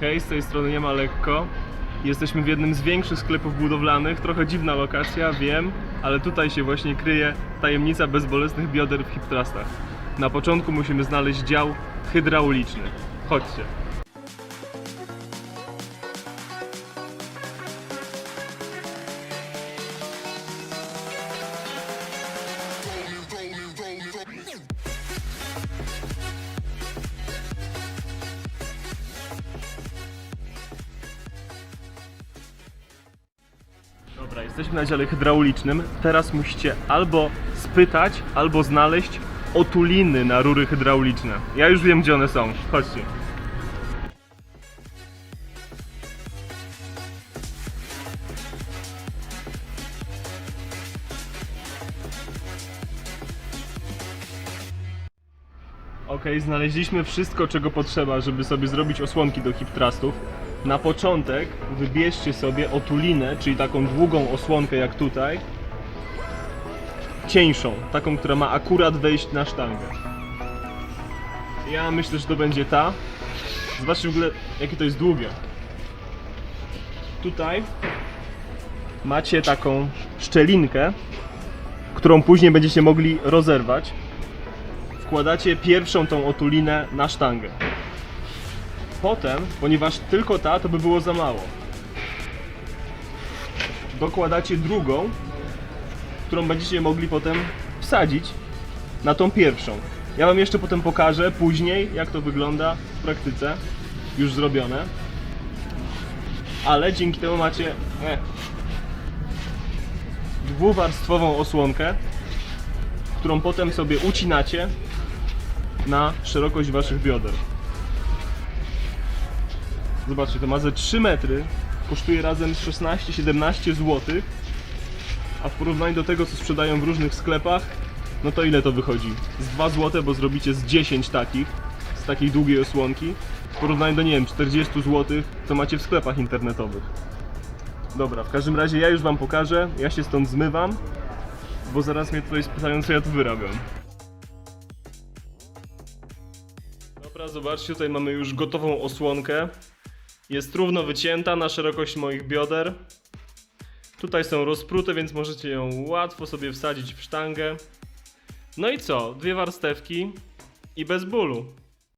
Hej, z tej strony nie ma lekko. Jesteśmy w jednym z większych sklepów budowlanych. Trochę dziwna lokacja, wiem, ale tutaj się właśnie kryje tajemnica bezbolesnych bioder w hip thrustach. Na początku musimy znaleźć dział hydrauliczny. Chodźcie. Dobra, jesteśmy na dziale hydraulicznym. Teraz musicie albo spytać, albo znaleźć otuliny na rury hydrauliczne. Ja już wiem, gdzie one są. Chodźcie. Ok, znaleźliśmy wszystko, czego potrzeba, żeby sobie zrobić osłonki do hip thrustów. Na początek wybierzcie sobie otulinę, czyli taką długą osłonkę jak tutaj. Cieńszą, taką, która ma akurat wejść na sztangę. Ja myślę, że to będzie ta. Zobaczcie w ogóle, jakie to jest długie. Tutaj macie taką szczelinkę, którą później będziecie mogli rozerwać wkładacie pierwszą tą otulinę na sztangę. Potem, ponieważ tylko ta, to by było za mało. Dokładacie drugą, którą będziecie mogli potem wsadzić na tą pierwszą. Ja wam jeszcze potem pokażę później, jak to wygląda w praktyce, już zrobione. Ale dzięki temu macie e, dwuwarstwową osłonkę, którą potem sobie ucinacie na szerokość waszych bioder. Zobaczcie, to ma ze 3 metry, kosztuje razem 16-17 zł, a w porównaniu do tego, co sprzedają w różnych sklepach, no to ile to wychodzi? Z 2 zł, bo zrobicie z 10 takich, z takiej długiej osłonki, w porównaniu do, nie wiem, 40 zł, co macie w sklepach internetowych. Dobra, w każdym razie ja już wam pokażę, ja się stąd zmywam, bo zaraz mnie tutaj spytają, co ja tu wyrabiam. Dobra, zobaczcie, tutaj mamy już gotową osłonkę. Jest równo wycięta na szerokość moich bioder. Tutaj są rozprute, więc możecie ją łatwo sobie wsadzić w sztangę. No i co? Dwie warstewki i bez bólu.